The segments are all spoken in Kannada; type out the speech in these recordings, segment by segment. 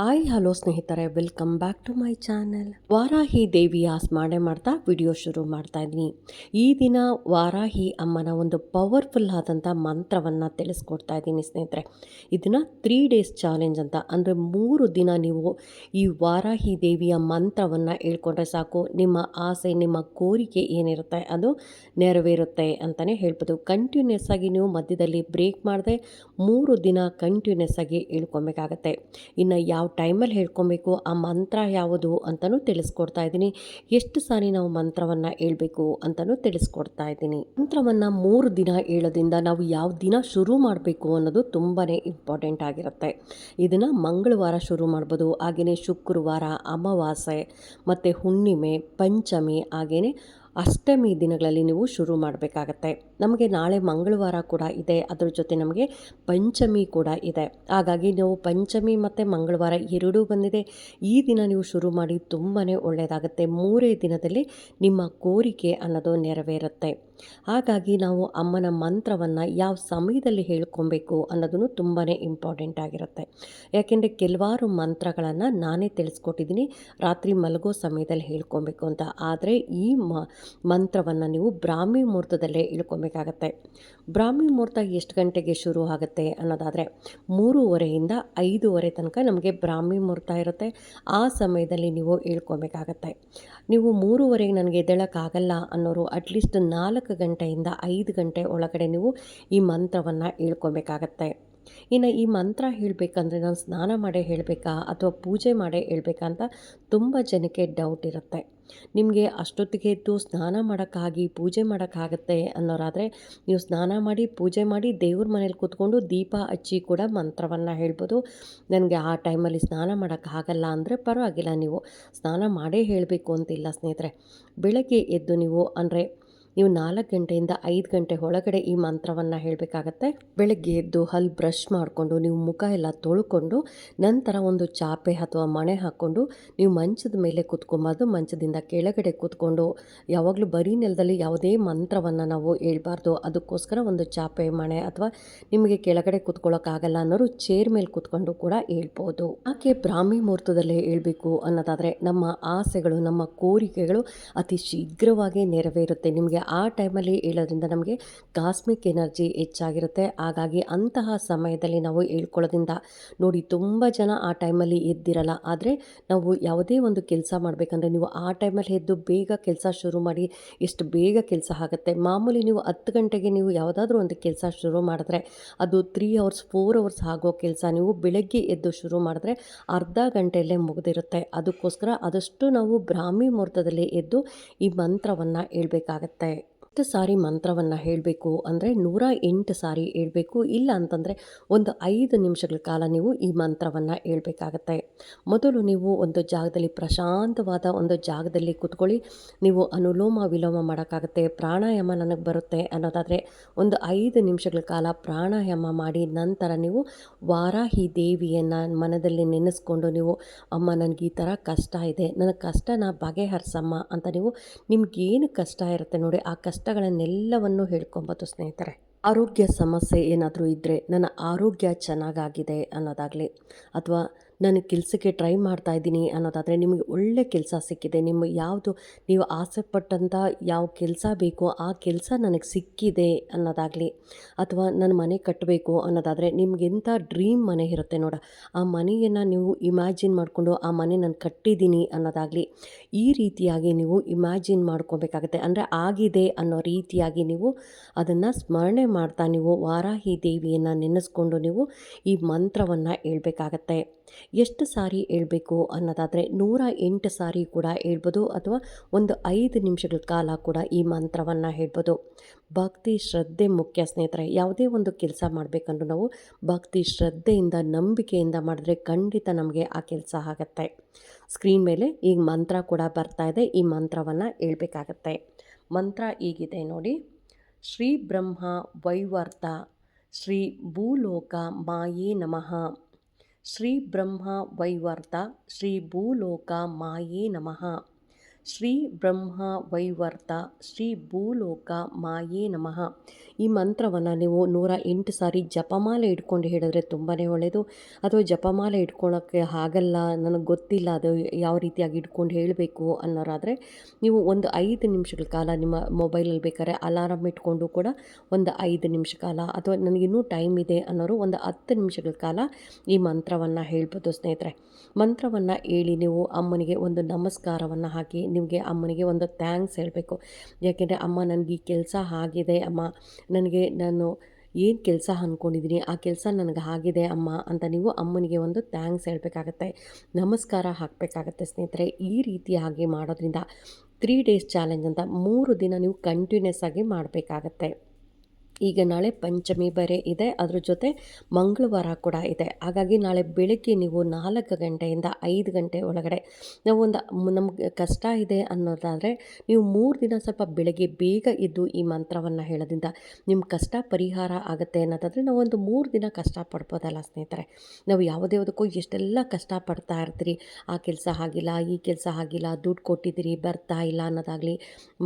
ಹಾಯ್, ಹಲೋ ಸ್ನೇಹಿತರೆ, welcome back to my channel. Varahi ದೇವಿಯ ಸ್ಮರಣೆ ಮಾಡ್ತಾ ವಿಡಿಯೋ ಶುರು ಮಾಡ್ತಾ ಇದ್ದೀನಿ. ಈ ದಿನ ವಾರಾಹಿ ಅಮ್ಮನ ಒಂದು ಪವರ್ಫುಲ್ ಆದಂಥ ಮಂತ್ರವನ್ನು ತಿಳಿಸ್ಕೊಡ್ತಾ ಇದ್ದೀನಿ ಸ್ನೇಹಿತರೆ. ಇದನ್ನು ತ್ರೀ ಡೇಸ್ ಚಾಲೆಂಜ್ ಅಂತ, ಅಂದರೆ ಮೂರು ದಿನ ನೀವು ಈ ವಾರಾಹಿ ದೇವಿಯ ಮಂತ್ರವನ್ನು ಹೇಳ್ಕೊಂಡ್ರೆ ಸಾಕು. ನಿಮ್ಮ ಆಸೆ, ನಿಮ್ಮ ಕೋರಿಕೆ ಏನಿರುತ್ತೆ, ಅದು ನೆರವೇರುತ್ತೆ ಅಂತಲೇ ಹೇಳ್ಬೋದು. ಕಂಟಿನ್ಯೂಸ್ ಆಗಿ ನೀವು ಮಧ್ಯದಲ್ಲಿ ಬ್ರೇಕ್ ಮಾಡದೆ ಮೂರು ದಿನ ಕಂಟಿನ್ಯೂಸ್ ಆಗಿ ಹೇಳ್ಕೊಬೇಕಾಗತ್ತೆ ಇನ್ನು ಯಾವ ಟೈಮಲ್ಲಿ ಹೇಳ್ಕೊಬೇಕು ಆ ಮಂತ್ರ ಯಾವುದು ಅಂತಲೂ ತಿಳಿಸ್ಕೊಡ್ತಾ ಇದ್ದೀನಿ. ಎಷ್ಟು ಸಾರಿ ನಾವು ಮಂತ್ರವನ್ನು ಹೇಳಬೇಕು ಅಂತಲೂ ತಿಳಿಸ್ಕೊಡ್ತಾ ಇದ್ದೀನಿ. ಮಂತ್ರವನ್ನು ಮೂರು ದಿನ ಹೇಳೋದ್ರಿಂದ ನಾವು ಯಾವ ದಿನ ಶುರು ಮಾಡಬೇಕು ಅನ್ನೋದು ತುಂಬಾ ಇಂಪಾರ್ಟೆಂಟ್ ಆಗಿರುತ್ತೆ. ಇದನ್ನು ಮಂಗಳವಾರ ಶುರು ಮಾಡ್ಬೋದು. ಹಾಗೆಯೇ ಶುಕ್ರವಾರ, ಅಮಾವಾಸ್ಯೆ ಮತ್ತು ಹುಣ್ಣಿಮೆ, ಪಂಚಮಿ ಹಾಗೆಯೇ ಅಷ್ಟಮಿ ದಿನಗಳಲ್ಲಿ ನೀವು ಶುರು ಮಾಡಬೇಕಾಗತ್ತೆ. ನಮಗೆ ನಾಳೆ ಮಂಗಳವಾರ ಕೂಡ ಇದೆ. ಅದ್ರ ಜೊತೆ ನಮಗೆ ಪಂಚಮಿ ಕೂಡ ಇದೆ. ಹಾಗಾಗಿ ನೀವು ಪಂಚಮಿ ಮತ್ತು ಮಂಗಳವಾರ ಎರಡೂ ಬಂದಿದೆ. ಈ ದಿನ ನೀವು ಶುರು ಮಾಡಿ ತುಂಬಾ ಒಳ್ಳೆಯದಾಗುತ್ತೆ. ಮೂರೇ ದಿನದಲ್ಲಿ ನಿಮ್ಮ ಕೋರಿಕೆ ಅನ್ನೋದು ನೆರವೇರುತ್ತೆ. ಹಾಗಾಗಿ ನಾವು ಅಮ್ಮನ ಮಂತ್ರವನ್ನು ಯಾವ ಸಮಯದಲ್ಲಿ ಹೇಳ್ಕೊಬೇಕು ಅನ್ನೋದನ್ನು ತುಂಬಾ ಇಂಪಾರ್ಟೆಂಟ್ ಆಗಿರುತ್ತೆ. ಯಾಕೆಂದರೆ ಕೆಲವಾರು ಮಂತ್ರಗಳನ್ನು ನಾನೇ ತಿಳಿಸ್ಕೊಟ್ಟಿದ್ದೀನಿ. ರಾತ್ರಿ ಮಲಗೋ ಸಮಯದಲ್ಲಿ ಹೇಳ್ಕೊಬೇಕು ಅಂತ. ಆದರೆ ಈ ಮಂತ್ರವನ್ನು ನೀವು ಬ್ರಾಹ್ಮಿ ಮುಹೂರ್ತದಲ್ಲೇ ಇಳ್ಕೊಬೇಕಾಗತ್ತೆ ಬ್ರಾಹ್ಮಿ ಮುಹೂರ್ತ ಎಷ್ಟು ಗಂಟೆಗೆ ಶುರು ಆಗುತ್ತೆ ಅನ್ನೋದಾದರೆ ಮೂರುವರೆಯಿಂದ ಐದೂವರೆ ತನಕ ನಮಗೆ ಬ್ರಾಹ್ಮಿ ಮುಹೂರ್ತ ಇರುತ್ತೆ. ಆ ಸಮಯದಲ್ಲಿ ನೀವು ಹೇಳ್ಕೊಬೇಕಾಗತ್ತೆ. ನೀವು ಮೂರುವರೆಗೆ ನನಗೆ ಎದ್ದೇಳೋಕ್ಕಾಗಲ್ಲ ಅನ್ನೋರು ಅಟ್ಲೀಸ್ಟ್ ನಾಲ್ಕು ಗಂಟೆಯಿಂದ ಐದು ಗಂಟೆ ಒಳಗಡೆ ನೀವು ಈ ಮಂತ್ರವನ್ನು ಹೇಳ್ಕೊಬೇಕಾಗತ್ತೆ. ಇನ್ನು ಈ ಮಂತ್ರ ಹೇಳಬೇಕಂದ್ರೆ ನಾನು ಸ್ನಾನ ಮಾಡೇ ಹೇಳಬೇಕಾ ಅಥವಾ ಪೂಜೆ ಮಾಡೇ ಹೇಳಬೇಕಾ ಅಂತ ತುಂಬ ಜನಕ್ಕೆ ಡೌಟ್ ಇರುತ್ತೆ. ನಿಮಗೆ ಅಷ್ಟೊತ್ತಿಗೆ ಎದ್ದು ಸ್ನಾನ ಮಾಡೋಕ್ಕಾಗಿ, ಪೂಜೆ ಮಾಡೋಕ್ಕಾಗತ್ತೆ ಅನ್ನೋರಾದರೆ ನೀವು ಸ್ನಾನ ಮಾಡಿ, ಪೂಜೆ ಮಾಡಿ ದೇವ್ರ ಮನೇಲಿ ಕೂತ್ಕೊಂಡು ದೀಪ ಹಚ್ಚಿ ಕೂಡ ಮಂತ್ರವನ್ನು ಹೇಳ್ಬೋದು. ನನಗೆ ಆ ಟೈಮಲ್ಲಿ ಸ್ನಾನ ಮಾಡೋಕ್ಕಾಗಲ್ಲ ಅಂದರೆ ಪರವಾಗಿಲ್ಲ, ನೀವು ಸ್ನಾನ ಮಾಡೇ ಹೇಳಬೇಕು ಅಂತಿಲ್ಲ ಸ್ನೇಹಿತರೆ. ಬೆಳಗ್ಗೆ ಎದ್ದು ನೀವು ಅಂದರೆ ನೀವು ನಾಲ್ಕು ಗಂಟೆಯಿಂದ ಐದು ಗಂಟೆ ಒಳಗಡೆ ಈ ಮಂತ್ರವನ್ನು ಹೇಳಬೇಕಾಗತ್ತೆ. ಬೆಳಗ್ಗೆ ಎದ್ದು ಹಲ್ಲು ಬ್ರಷ್ ಮಾಡಿಕೊಂಡು, ನೀವು ಮುಖ ಎಲ್ಲ ತೊಳ್ಕೊಂಡು, ನಂತರ ಒಂದು ಚಾಪೆ ಅಥವಾ ಮಣೆ ಹಾಕ್ಕೊಂಡು, ನೀವು ಮಂಚದ ಮೇಲೆ ಕೂತ್ಕೊಂಬಾರ್ದು ಮಂಚದಿಂದ ಕೆಳಗಡೆ ಕೂತ್ಕೊಂಡು, ಯಾವಾಗಲೂ ಬರೀ ನೆಲದಲ್ಲಿ ಯಾವುದೇ ಮಂತ್ರವನ್ನು ನಾವು ಹೇಳ್ಬಾರ್ದು. ಅದಕ್ಕೋಸ್ಕರ ಒಂದು ಚಾಪೆ, ಮಣೆ ಅಥವಾ ನಿಮಗೆ ಕೆಳಗಡೆ ಕೂತ್ಕೊಳ್ಳೋಕ್ಕಾಗಲ್ಲ ಅನ್ನೋರು ಚೇರ್ ಮೇಲೆ ಕೂತ್ಕೊಂಡು ಕೂಡ ಹೇಳ್ಬೋದು. ಆಕೆ ಬ್ರಾಹ್ಮಿ ಮುಹೂರ್ತದಲ್ಲೇ ಹೇಳ್ಬೇಕು ಅನ್ನೋದಾದರೆ, ನಮ್ಮ ಆಸೆಗಳು, ನಮ್ಮ ಕೋರಿಕೆಗಳು ಅತಿ ಶೀಘ್ರವಾಗಿ ನೆರವೇರುತ್ತೆ. ನಿಮಗೆ ಆ ಟೈಮಲ್ಲಿ ಹೇಳೋದ್ರಿಂದ ನಮಗೆ ಕಾಸ್ಮಿಕ್ ಎನರ್ಜಿ ಹೆಚ್ಚಾಗಿರುತ್ತೆ. ಹಾಗಾಗಿ ಅಂತಹ ಸಮಯದಲ್ಲಿ ನಾವು ಹೇಳ್ಕೊಳ್ಳೋದ್ರಿಂದ ನೋಡಿ ತುಂಬ ಜನ ಆ ಟೈಮಲ್ಲಿ ಎದ್ದಿರಲ್ಲ. ಆದರೆ ನಾವು ಯಾವುದೇ ಒಂದು ಕೆಲಸ ಮಾಡಬೇಕಂದ್ರೆ ನೀವು ಆ ಟೈಮಲ್ಲಿ ಎದ್ದು ಬೇಗ ಕೆಲಸ ಶುರು ಮಾಡಿ, ಎಷ್ಟು ಬೇಗ ಕೆಲಸ ಆಗುತ್ತೆ. ಮಾಮೂಲಿ ನೀವು ಹತ್ತು ಗಂಟೆಗೆ ನೀವು ಯಾವುದಾದ್ರೂ ಒಂದು ಕೆಲಸ ಶುರು ಮಾಡಿದ್ರೆ, ಅದು ತ್ರೀ ಅವರ್ಸ್ ಫೋರ್ ಅವರ್ಸ್ ಆಗೋ ಕೆಲಸ ನೀವು ಬೆಳಗ್ಗೆ ಎದ್ದು ಶುರು ಮಾಡಿದ್ರೆ ಅರ್ಧ ಗಂಟೆಯಲ್ಲೇ ಮುಗಿದಿರುತ್ತೆ. ಅದಕ್ಕೋಸ್ಕರ ಆದಷ್ಟು ನಾವು ಬ್ರಾಹ್ಮಿ ಮುಹೂರ್ತದಲ್ಲಿ ಎದ್ದು ಈ ಮಂತ್ರವನ್ನು ಹೇಳ್ಬೇಕಾಗತ್ತೆ. ಎಷ್ಟು ಸಾರಿ ಮಂತ್ರವನ್ನು ಹೇಳಬೇಕು ಅಂದರೆ ನೂರ ಎಂಟು ಸಾರಿ ಹೇಳಬೇಕು, ಇಲ್ಲ ಅಂತಂದರೆ ಒಂದು ಐದು ನಿಮಿಷಗಳ ಕಾಲ ನೀವು ಈ ಮಂತ್ರವನ್ನು ಹೇಳ್ಬೇಕಾಗತ್ತೆ. ಮೊದಲು ನೀವು ಒಂದು ಜಾಗದಲ್ಲಿ ಪ್ರಶಾಂತವಾದ ಒಂದು ಜಾಗದಲ್ಲಿ ಕೂತ್ಕೊಳ್ಳಿ. ನೀವು ಅನುಲೋಮ ವಿಲೋಮ ಮಾಡೋಕ್ಕಾಗತ್ತೆ, ಪ್ರಾಣಾಯಾಮ ನನಗೆ ಬರುತ್ತೆ ಅನ್ನೋದಾದರೆ ಒಂದು ಐದು ನಿಮಿಷಗಳ ಕಾಲ ಪ್ರಾಣಾಯಾಮ ಮಾಡಿ ನಂತರ ನೀವು ವಾರಾಹಿ ದೇವಿಯನ್ನು ಮನದಲ್ಲಿ ನೆನೆಸ್ಕೊಂಡು ನೀವು, ಅಮ್ಮ, ನನಗೆ ಈ ಥರ ಕಷ್ಟ ಇದೆ, ನನ್ನ ಕಷ್ಟನ ಬಗೆಹರಿಸಮ್ಮ ಅಂತ ನೀವು ನಿಮ್ಗೇನು ಕಷ್ಟ ಇರುತ್ತೆ ನೋಡಿ, ಆ ಕಷ್ಟ ಕಷ್ಟಗಳನ್ನೆಲ್ಲವನ್ನು ಹೇಳ್ಕೊಬೋದು ಸ್ನೇಹಿತರೆ. ಆರೋಗ್ಯ ಸಮಸ್ಯೆ ಏನಾದರೂ ಇದ್ದರೆ ನನ್ನ ಆರೋಗ್ಯ ಚೆನ್ನಾಗಾಗಿದೆ ಅನ್ನೋದಾಗಲಿ ಅಥವಾ ನಾನು ಕೆಲಸಕ್ಕೆ ಟ್ರೈ ಮಾಡ್ತಾ ಇದ್ದೀನಿ ಅನ್ನೋದಾದರೆ ನಿಮಗೆ ಒಳ್ಳೆ ಕೆಲಸ ಸಿಕ್ಕಿದೆ. ನಿಮ್ಮ ಯಾವುದು, ನೀವು ಆಸೆ ಪಟ್ಟಂಥ ಯಾವ ಕೆಲಸ ಬೇಕೋ ಆ ಕೆಲಸ ನನಗೆ ಸಿಕ್ಕಿದೆ ಅನ್ನೋದಾಗಲಿ ಅಥವಾ ನನ್ನ ಮನೆ ಕಟ್ಟಬೇಕು ಅನ್ನೋದಾದರೆ ನಿಮಗೆಂಥ ಡ್ರೀಮ್ ಮನೆ ಇರುತ್ತೆ ನೋಡ. ಆ ಮನೆಯನ್ನು ನೀವು ಇಮ್ಯಾಜಿನ್ ಮಾಡಿಕೊಂಡು ಆ ಮನೆ ನಾನು ಕಟ್ಟಿದ್ದೀನಿ ಅನ್ನೋದಾಗಲಿ ಈ ರೀತಿಯಾಗಿ ನೀವು ಇಮ್ಯಾಜಿನ್ ಮಾಡ್ಕೋಬೇಕಾಗತ್ತೆ. ಅಂದರೆ ಆಗಿದೆ ಅನ್ನೋ ರೀತಿಯಾಗಿ ನೀವು ಅದನ್ನು ಸ್ಮರಣೆ ಮಾಡ್ತಾ ನೀವು ವಾರಾಹಿ ದೇವಿಯನ್ನು ನೆನೆಸ್ಕೊಂಡು ನೀವು ಈ ಮಂತ್ರವನ್ನು ಹೇಳ್ಬೇಕಾಗತ್ತೆ. ಎಷ್ಟು ಸಾರಿ ಹೇಳ್ಬೇಕು ಅನ್ನೋದಾದರೆ ನೂರ ಎಂಟು ಸಾರಿ ಕೂಡ ಹೇಳ್ಬೋದು ಅಥವಾ ಒಂದು ಐದು ನಿಮಿಷಗಳ ಕಾಲ ಕೂಡ ಈ ಮಂತ್ರವನ್ನು ಹೇಳ್ಬೋದು. ಭಕ್ತಿ ಶ್ರದ್ಧೆ ಮುಖ್ಯ ಸ್ನೇಹಿತರೆ, ಯಾವುದೇ ಒಂದು ಕೆಲಸ ಮಾಡಬೇಕಂದ್ರೂ ನಾವು ಭಕ್ತಿ ಶ್ರದ್ಧೆಯಿಂದ, ನಂಬಿಕೆಯಿಂದ ಮಾಡಿದ್ರೆ ಖಂಡಿತ ನಮಗೆ ಆ ಕೆಲಸ ಆಗುತ್ತೆ. ಸ್ಕ್ರೀನ್ ಮೇಲೆ ಈಗ ಮಂತ್ರ ಕೂಡ ಬರ್ತಾ ಇದೆ, ಈ ಮಂತ್ರವನ್ನು ಹೇಳ್ಬೇಕಾಗತ್ತೆ. ಮಂತ್ರ ಈಗಿದೆ ನೋಡಿ. ಶ್ರೀ ಬ್ರಹ್ಮ ವೈವರ್ತ ಶ್ರೀ ಭೂಲೋಕ ಮಾಯೇ ನಮಃ. ಶ್ರೀ ಬ್ರಹ್ಮ ವೈವರ್ತ ಶ್ರೀ ಭೂಲೋಕ ಮಾಯೇ ನಮಃ ಶ್ರೀ ಬ್ರಹ್ಮ ವೈವರ್ತ, ಶ್ರೀ ಭೂಲೋಕ ಮಾಯೇ ನಮಃ. ಈ ಮಂತ್ರವನ್ನು ನೀವು ನೂರ ಎಂಟು ಸಾರಿ ಜಪಮಾಲೆ ಇಟ್ಕೊಂಡು ಹೇಳಿದ್ರೆ ತುಂಬಾ ಒಳ್ಳೆಯದು ಅಥವಾ ಜಪಮಾಲೆ ಇಟ್ಕೊಳಕ್ಕೆ ಆಗಲ್ಲ ನನಗೆ ಗೊತ್ತಿಲ್ಲ ಅದು ಯಾವ ರೀತಿಯಾಗಿ ಇಟ್ಕೊಂಡು ಹೇಳಬೇಕು ಅನ್ನೋರಾದರೆ, ನೀವು ಒಂದು ಐದು ನಿಮಿಷಗಳ ಕಾಲ ನಿಮ್ಮ ಮೊಬೈಲಲ್ಲಿ ಬೇಕಾದ್ರೆ ಅಲಾರಾಮ್ ಇಟ್ಕೊಂಡು ಕೂಡ ಒಂದು ಐದು ನಿಮಿಷ ಕಾಲ ಅಥವಾ ನನಗಿನ್ನೂ ಟೈಮ್ ಇದೆ ಅನ್ನೋರು ಒಂದು ಹತ್ತು ನಿಮಿಷಗಳ ಕಾಲ ಈ ಮಂತ್ರವನ್ನು ಹೇಳ್ಬೋದು ಸ್ನೇಹಿತರೆ. ಮಂತ್ರವನ್ನು ಹೇಳಿ ನೀವು ಅಮ್ಮನಿಗೆ ಒಂದು ನಮಸ್ಕಾರವನ್ನು ಹಾಕಿ ನಿಮಗೆ ಅಮ್ಮನಿಗೆ ಒಂದು ಥ್ಯಾಂಕ್ಸ್ ಹೇಳಬೇಕು. ಯಾಕೆಂದರೆ ಅಮ್ಮ ನನಗೆ ಈ ಕೆಲಸ ಆಗಿದೆ ಅಮ್ಮ. ನನಗೆ ನಾನು ಏನು ಕೆಲಸ ಅಂದ್ಕೊಂಡಿದ್ದೀನಿ ಆ ಕೆಲಸ ನನಗೆ ಆಗಿದೆ ಅಮ್ಮ ಅಂತ ನೀವು ಅಮ್ಮನಿಗೆ ಒಂದು ಥ್ಯಾಂಕ್ಸ್ ಹೇಳಬೇಕಾಗತ್ತೆ. ನಮಸ್ಕಾರ ಹಾಕಬೇಕಾಗತ್ತೆ ಸ್ನೇಹಿತರೆ. ಈ ರೀತಿಯಾಗಿ ಮಾಡೋದ್ರಿಂದ ತ್ರೀ ಡೇಸ್ ಚಾಲೆಂಜ್ ಅಂತ ಮೂರು ದಿನ ನೀವು ಕಂಟಿನ್ಯೂಸ್ ಆಗಿ ಮಾಡಬೇಕಾಗತ್ತೆ. ಈಗ ನಾಳೆ ಪಂಚಮಿ ಬರೆ ಇದೆ. ಅದ್ರ ಜೊತೆ ಮಂಗಳವಾರ ಕೂಡ ಇದೆ. ಹಾಗಾಗಿ ನಾಳೆ ಬೆಳಗ್ಗೆ ನೀವು ನಾಲ್ಕು ಗಂಟೆಯಿಂದ ಐದು ಗಂಟೆ ಒಳಗಡೆ ನಾವು ಒಂದು ನಮ್ಗೆ ಕಷ್ಟ ಇದೆ ಅನ್ನೋದಾದರೆ ನೀವು ಮೂರು ದಿನ ಸ್ವಲ್ಪ ಬೆಳಗ್ಗೆ ಬೇಗ ಇದ್ದು ಈ ಮಂತ್ರವನ್ನು ಹೇಳೋದ್ರಿಂದ ನಿಮ್ಮ ಕಷ್ಟ ಪರಿಹಾರ ಆಗುತ್ತೆ ಅನ್ನೋದಾದರೆ ನಾವು ಒಂದು ಮೂರು ದಿನ ಕಷ್ಟ ಪಡ್ಬೋದಲ್ಲ ಸ್ನೇಹಿತರೆ. ನಾವು ಯಾವುದೇ ಯಾವುದಕ್ಕೂ ಎಷ್ಟೆಲ್ಲ ಕಷ್ಟಪಡ್ತಾ ಇರ್ತೀರಿ, ಆ ಕೆಲಸ ಆಗಿಲ್ಲ, ಈ ಕೆಲಸ ಆಗಿಲ್ಲ, ದುಡ್ಡು ಕೊಟ್ಟಿದ್ದೀರಿ, ಬರ್ತಾ ಇಲ್ಲ ಅನ್ನೋದಾಗಲಿ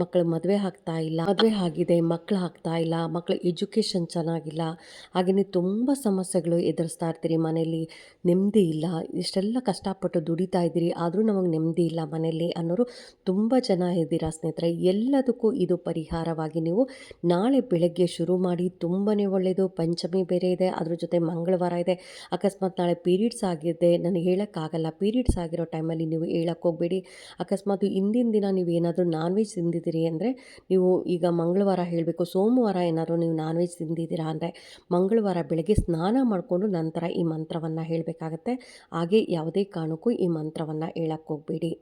ಮಕ್ಕಳು ಮದುವೆ ಆಗ್ತಾ ಇಲ್ಲ, ಮದುವೆ ಆಗಿದೆ ಮಕ್ಕಳು ಆಗ್ತಾ ಇಲ್ಲ ಮಕ್ಕಳು ಎಜುಕೇಷನ್ ಚೆನ್ನಾಗಿಲ್ಲ ಹಾಗೆಯೇ ತುಂಬ ಸಮಸ್ಯೆಗಳು ಎದುರಿಸ್ತಾ ಇರ್ತೀರಿ ಮನೇಲಿ ನೆಮ್ಮದಿ ಇಲ್ಲ, ಇಷ್ಟೆಲ್ಲ ಕಷ್ಟಪಟ್ಟು ದುಡಿತಾ ಇದ್ದೀರಿ, ಆದರೂ ನಮಗೆ ನೆಮ್ಮದಿ ಇಲ್ಲ ಮನೆಯಲ್ಲಿ ಅನ್ನೋರು ತುಂಬ ಜನ ಇದ್ದೀರಾ ಸ್ನೇಹಿತರೆ? ಎಲ್ಲದಕ್ಕೂ ಇದು ಪರಿಹಾರವಾಗಿ ನೀವು ನಾಳೆ ಬೆಳಗ್ಗೆ ಶುರು ಮಾಡಿ ತುಂಬಾ ಒಳ್ಳೆಯದು ಪಂಚಮಿ ಬೇರೆ ಇದೆ, ಅದ್ರ ಜೊತೆ ಮಂಗಳವಾರ ಇದೆ. ಅಕಸ್ಮಾತ್ ನಾಳೆ ಪೀರಿಯಡ್ಸ್ ಆಗಿದೆ ನನಗೆ ಹೇಳೋಕ್ಕಾಗಲ್ಲ. ಪೀರಿಯಡ್ಸ್ ಆಗಿರೋ ಟೈಮಲ್ಲಿ ನೀವು ಹೇಳಕ್ಕೆ ಹೋಗಬೇಡಿ. ಅಕಸ್ಮಾತ್ ಇಂದಿನ ದಿನ ನೀವು ಏನಾದರೂ ನಾನ್ ವೆಜ್ ತಿಂದಿದ್ದೀರಿ ಅಂದರೆ ನೀವು ಈಗ ಮಂಗಳವಾರ ಹೇಳಬೇಕು, ಸೋಮವಾರ ಏನಾದರೂ ನೀವು ನಾನ್ ವೆಜ್ ತಿಂದಿದ್ದೀರಾ ಅಂದರೆ ಮಂಗಳವಾರ ಬೆಳಗ್ಗೆ ಸ್ನಾನ ಮಾಡಿಕೊಂಡು ನಂತರ ಈ ಮಂತ್ರವನ್ನು ಹೇಳಬೇಕಾಗತ್ತೆ. ಹಾಗೆ ಯಾವುದೇ ಕಾರಣಕ್ಕೂ ಈ ಮಂತ್ರವನ್ನು ಹೇಳಕ್ಕೆ ಹೋಗಬೇಡಿ.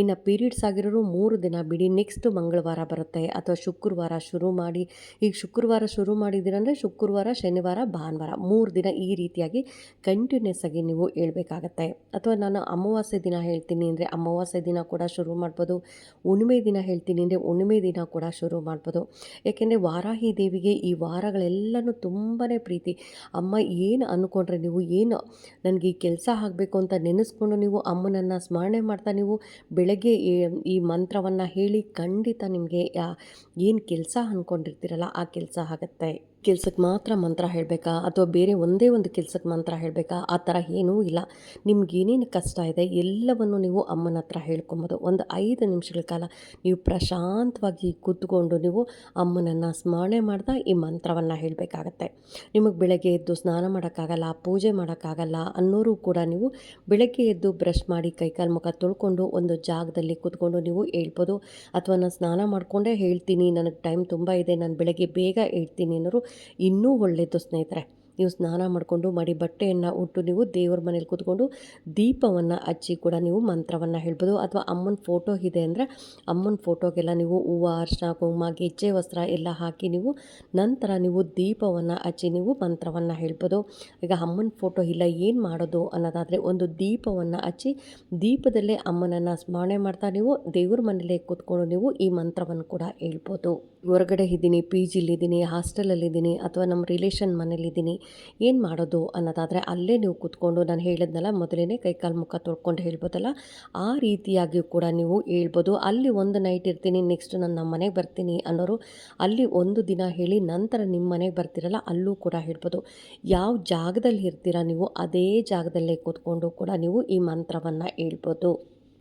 ಇನ್ನು ಪೀರಿಯಡ್ಸ್ ಆಗಿರೋರು ಮೂರು ದಿನ ಬಿಡಿ. ನೆಕ್ಸ್ಟ್ ಮಂಗಳವಾರ ಬರುತ್ತೆ. ಅಥವಾ ಶುಕ್ರವಾರ ಶುರು ಮಾಡಿ. ಈಗ ಶುಕ್ರವಾರ ಶುರು ಮಾಡಿದ್ದೀರಂದರೆ ಶುಕ್ರವಾರ, ಶನಿವಾರ, ಭಾನುವಾರ ಮೂರು ದಿನ ಈ ರೀತಿಯಾಗಿ ಕಂಟಿನ್ಯೂಸ್ ಆಗಿ ನೀವು ಹೇಳಬೇಕಾಗತ್ತೆ. ಅಥವಾ ನಾನು ಅಮಾವಾಸ್ಯೆ ದಿನ ಹೇಳ್ತೀನಿ ಅಂದರೆ ಅಮಾವಾಸ್ಯೆ ದಿನ ಕೂಡ ಶುರು ಮಾಡ್ಬೋದು. ಹುಣ್ಣಿಮೆ ದಿನ ಹೇಳ್ತೀನಿ ಅಂದರೆ ಹುಣ್ಣಿಮೆ ದಿನ ಕೂಡ ಶುರು ಮಾಡ್ಬೋದು. ಯಾಕೆಂದರೆ ವಾರಾಹಿ ದೇವಿಗೆ ಈ ವಾರಗಳೆಲ್ಲನೂ ತುಂಬಾ ಪ್ರೀತಿ. ಅಮ್ಮ ಏನು ಅಂದ್ಕೊಂಡ್ರೆ ನೀವು, ಏನು ನನಗೆ ಈ ಕೆಲಸ ಆಗಬೇಕು ಅಂತ ನೆನೆಸ್ಕೊಂಡು ನೀವು ಅಮ್ಮನನ್ನು ಸ್ಮರಣೆ ಮಾಡ್ತಾ ನೀವು ಬೆಳಗ್ಗೆ ಈ ಮಂತ್ರವನ್ನು ಹೇಳಿ ಖಂಡಿತ ನಿಮಗೆ ಏನು ಕೆಲಸ ಅಂದ್ಕೊಂಡಿರ್ತೀರಲ್ಲ ಆ ಕೆಲಸ ಆಗುತ್ತೆ. ಕೆಲ್ಸಕ್ಕೆ ಮಾತ್ರ ಮಂತ್ರ ಹೇಳಬೇಕಾ? ಅಥವಾ ಬೇರೆ ಒಂದೇ ಒಂದು ಕೆಲ್ಸಕ್ಕೆ ಮಂತ್ರ ಹೇಳಬೇಕಾ? ಆ ಥರ ಏನೂ ಇಲ್ಲ. ನಿಮ್ಗೆ ಏನೇನು ಕಷ್ಟ ಇದೆ, ಎಲ್ಲವನ್ನು ನೀವು ಅಮ್ಮನ ಹತ್ರ ಹೇಳ್ಕೊಬೋದು. ಒಂದು ಐದು ನಿಮಿಷಗಳ ಕಾಲ ನೀವು ಪ್ರಶಾಂತವಾಗಿ ಕೂತ್ಕೊಂಡು ನೀವು ಅಮ್ಮನನ್ನು ಸ್ಮರಣೆ ಮಾಡ್ತಾ ಈ ಮಂತ್ರವನ್ನು ಹೇಳಬೇಕಾಗತ್ತೆ. ನಿಮಗೆ ಬೆಳಗ್ಗೆ ಎದ್ದು ಸ್ನಾನ ಮಾಡೋಕ್ಕಾಗಲ್ಲ, ಪೂಜೆ ಮಾಡೋಕ್ಕಾಗಲ್ಲ ಅನ್ನೋರು ಕೂಡ ನೀವು ಬೆಳಗ್ಗೆ ಎದ್ದು ಬ್ರಷ್ ಮಾಡಿ ಕೈಕಾಲು ಮುಖ ತೊಳ್ಕೊಂಡು ಒಂದು ಜಾಗದಲ್ಲಿ ಕೂತ್ಕೊಂಡು ನೀವು ಹೇಳ್ಬೋದು. ಅಥವಾ ನಾನು ಸ್ನಾನ ಮಾಡಿಕೊಂಡೇ ಹೇಳ್ತೀನಿ, ನನಗೆ ಟೈಮ್ ತುಂಬ ಇದೆ, ನಾನು ಬೆಳಗ್ಗೆ ಬೇಗ ಹೇಳ್ತೀನಿ ಅನ್ನೋರು ಇನ್ನೂ ಒಳ್ಳೆಯದು ಸ್ನೇಹಿತರೆ. ನೀವು ಸ್ನಾನ ಮಾಡಿಕೊಂಡು ಮಾಡಿ ಬಟ್ಟೆಯನ್ನು ಉಟ್ಟು ನೀವು ದೇವರ ಮನೇಲಿ ಕೂತ್ಕೊಂಡು ದೀಪವನ್ನು ಹಚ್ಚಿ ಕೂಡ ನೀವು ಮಂತ್ರವನ್ನು ಹೇಳ್ಬೋದು. ಅಥವಾ ಅಮ್ಮನ ಫೋಟೋ ಇದೆ ಅಂದರೆ ಅಮ್ಮನ ಫೋಟೋಗೆಲ್ಲ ನೀವು ಹೂವು ಅರ್ಶಿನ ಕುಂಕುಮ, ಗೆಜ್ಜೆ, ವಸ್ತ್ರ ಎಲ್ಲ ಹಾಕಿ ನೀವು ನಂತರ ನೀವು ದೀಪವನ್ನು ಹಚ್ಚಿ ನೀವು ಮಂತ್ರವನ್ನು ಹೇಳ್ಬೋದು. ಈಗ ಅಮ್ಮನ ಫೋಟೋ ಇಲ್ಲ, ಏನು ಮಾಡೋದು ಅನ್ನೋದಾದರೆ ಒಂದು ದೀಪವನ್ನು ಹಚ್ಚಿ ದೀಪದಲ್ಲೇ ಅಮ್ಮನನ್ನು ಸ್ಮರಣೆ ಮಾಡ್ತಾ ನೀವು ದೇವ್ರ ಮನೇಲೇ ಕೂತ್ಕೊಂಡು ನೀವು ಈ ಮಂತ್ರವನ್ನು ಕೂಡ ಹೇಳ್ಬೋದು. ಹೊರಗಡೆ ಇದ್ದೀನಿ, ಪಿ ಜಿಲಿದ್ದೀನಿ ಹಾಸ್ಟೆಲಲ್ಲಿದ್ದೀನಿ ಅಥವಾ ನಮ್ಮ ರಿಲೇಷನ್ ಮನೇಲಿದ್ದೀನಿ, ಏನು ಮಾಡೋದು ಅನ್ನೋದಾದರೆ ಅಲ್ಲೇ ನೀವು ಕೂತ್ಕೊಂಡು ನಾನು ಹೇಳಿದ್ನಲ್ಲ ಮೊದಲೇ ಕೈಕಾಲು ಮುಖ ತೊಳ್ಕೊಂಡು ಹೇಳ್ಬೋದಲ್ಲ? ಆ ರೀತಿಯಾಗಿಯೂ ಕೂಡ ನೀವು ಹೇಳ್ಬೋದು. ಅಲ್ಲಿ ಒಂದು ನೈಟ್ ಇರ್ತೀನಿ ನೆಕ್ಸ್ಟ್ ನಾನು ನಮ್ಮ ಮನೆಗೆ ಬರ್ತೀನಿ ಅನ್ನೋರು ಅಲ್ಲಿ ಒಂದು ದಿನ ಹೇಳಿ ನಂತರ ನಿಮ್ಮ ಮನೆಗೆ ಬರ್ತಿರಲ್ಲ ಅಲ್ಲೂ ಕೂಡ ಹೇಳ್ಬೋದು. ಯಾವ ಜಾಗದಲ್ಲಿ ಇರ್ತೀರ ನೀವು ಅದೇ ಜಾಗದಲ್ಲೇ ಕೂತ್ಕೊಂಡು ಕೂಡ ನೀವು ಈ ಮಂತ್ರವನ್ನು ಹೇಳ್ಬೋದು.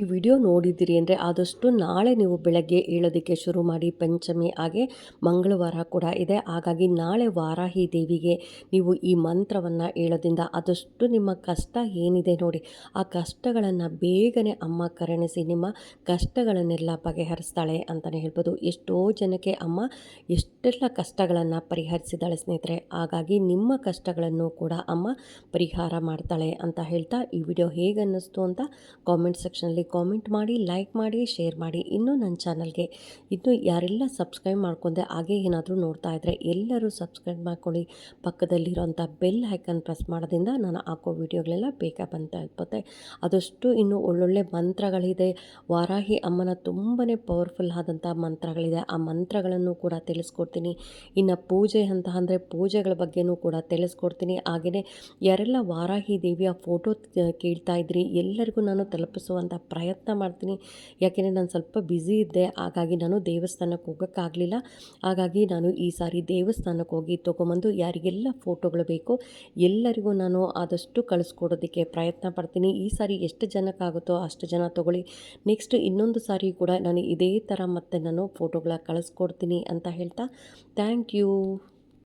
ಈ ವಿಡಿಯೋ ನೋಡಿದ್ದೀರಿ ಅಂದರೆ ಆದಷ್ಟು ನಾಳೆ ನೀವು ಬೆಳಗ್ಗೆ ಏಳೋದಕ್ಕೆ ಶುರು ಮಾಡಿ ಪಂಚಮಿ, ಹಾಗೆ ಮಂಗಳವಾರ ಕೂಡ ಇದೆ. ಹಾಗಾಗಿ ನಾಳೆ ವಾರಾಹಿ ದೇವಿಗೆ ನೀವು ಈ ಮಂತ್ರವನ್ನು ಹೇಳೋದ್ರಿಂದ ಆದಷ್ಟು ನಿಮ್ಮ ಕಷ್ಟ ಏನಿದೆ ನೋಡಿ, ಆ ಕಷ್ಟಗಳನ್ನು ಬೇಗನೆ ಅಮ್ಮ ಕರುಣಿಸಿ, ನಿಮ್ಮ ಕಷ್ಟಗಳನ್ನೆಲ್ಲ ಬಗೆಹರಿಸ್ತಾಳೆ ಅಂತಲೇ ಹೇಳ್ಬೋದು. ಎಷ್ಟೋ ಜನಕ್ಕೆ ಅಮ್ಮ ಎಷ್ಟೆಲ್ಲ ಕಷ್ಟಗಳನ್ನು ಪರಿಹರಿಸಿದಾಳೆ ಸ್ನೇಹಿತರೆ, ಹಾಗಾಗಿ ನಿಮ್ಮ ಕಷ್ಟಗಳನ್ನು ಕೂಡ ಅಮ್ಮ ಪರಿಹಾರ ಮಾಡ್ತಾಳೆ ಅಂತ ಹೇಳ್ತಾ ಈ ವಿಡಿಯೋ ಹೇಗೆ ಅನ್ನಿಸ್ತು ಅಂತ ಕಾಮೆಂಟ್ ಸೆಕ್ಷನಲ್ಲಿ ಕಾಮೆಂಟ್ ಮಾಡಿ ಲೈಕ್ ಮಾಡಿ ಶೇರ್ ಮಾಡಿ ಇನ್ನೂ ನನ್ನ ಚಾನಲ್ಗೆ ಇನ್ನೂ ಯಾರೆಲ್ಲ ಸಬ್ಸ್ಕ್ರೈಬ್ ಮಾಡ್ಕೊಂಡೆ ಹಾಗೆ ಏನಾದರೂ ನೋಡ್ತಾ ಇದ್ದರೆ ಎಲ್ಲರೂ ಸಬ್ಸ್ಕ್ರೈಬ್ ಮಾಡ್ಕೊಳ್ಳಿ. ಪಕ್ಕದಲ್ಲಿರೋಂಥ ಬೆಲ್ ಹೈಕನ್ ಪ್ರೆಸ್ ಮಾಡೋದ್ರಿಂದ ನಾನು ಹಾಕೋ ವಿಡಿಯೋಗಳೆಲ್ಲ ಬೇಗ ಬಂತಾ ಇರ್ಬೋದು ಅದಷ್ಟು ಇನ್ನೂ ಒಳ್ಳೊಳ್ಳೆ ಮಂತ್ರಗಳಿದೆ. ವಾರಾಹಿ ಅಮ್ಮನ ತುಂಬಾ ಪವರ್ಫುಲ್ ಆದಂಥ ಮಂತ್ರಗಳಿದೆ. ಆ ಮಂತ್ರಗಳನ್ನು ಕೂಡ ತಿಳಿಸ್ಕೊಡ್ತೀನಿ. ಇನ್ನು ಪೂಜೆ ಅಂತ ಅಂದರೆ ಪೂಜೆಗಳ ಬಗ್ಗೆನೂ ಕೂಡ ತಿಳಿಸ್ಕೊಡ್ತೀನಿ. ಹಾಗೆಯೇ ಯಾರೆಲ್ಲ ವಾರಾಹಿ ದೇವಿಯ ಫೋಟೋ ಕೇಳ್ತಾ ಇದ್ರಿ ಎಲ್ಲರಿಗೂ ನಾನು ತಲುಪಿಸುವಂಥ ಪ್ರ ಪ್ರಯತ್ನ ಮಾಡ್ತೀನಿ. ಯಾಕೆಂದರೆ ನಾನು ಸ್ವಲ್ಪ ಬ್ಯುಸಿ ಇದ್ದೆ. ಹಾಗಾಗಿ ನಾನು ದೇವಸ್ಥಾನಕ್ಕೆ ಹೋಗೋಕ್ಕಾಗಲಿಲ್ಲ. ಹಾಗಾಗಿ ನಾನು ಈ ಸಾರಿ ದೇವಸ್ಥಾನಕ್ಕೆ ಹೋಗಿ ತೊಗೊಂಬಂದು ಯಾರಿಗೆಲ್ಲ ಫೋಟೋಗಳು ಬೇಕೋ ಎಲ್ಲರಿಗೂ ನಾನು ಆದಷ್ಟು ಕಳಿಸ್ಕೊಡೋದಕ್ಕೆ ಪ್ರಯತ್ನ ಪಡ್ತೀನಿ. ಈ ಸಾರಿ ಎಷ್ಟು ಜನಕ್ಕಾಗುತ್ತೋ ಅಷ್ಟು ಜನ ತೊಗೊಳ್ಳಿ. ನೆಕ್ಸ್ಟ್ ಇನ್ನೊಂದು ಸಾರಿ ಕೂಡ ನಾನು ಇದೇ ಥರ ಮತ್ತೆ ನಾನು ಫೋಟೋಗಳ ಕಳಿಸ್ಕೊಡ್ತೀನಿ ಅಂತ ಹೇಳ್ತಾ ಥ್ಯಾಂಕ್ ಯು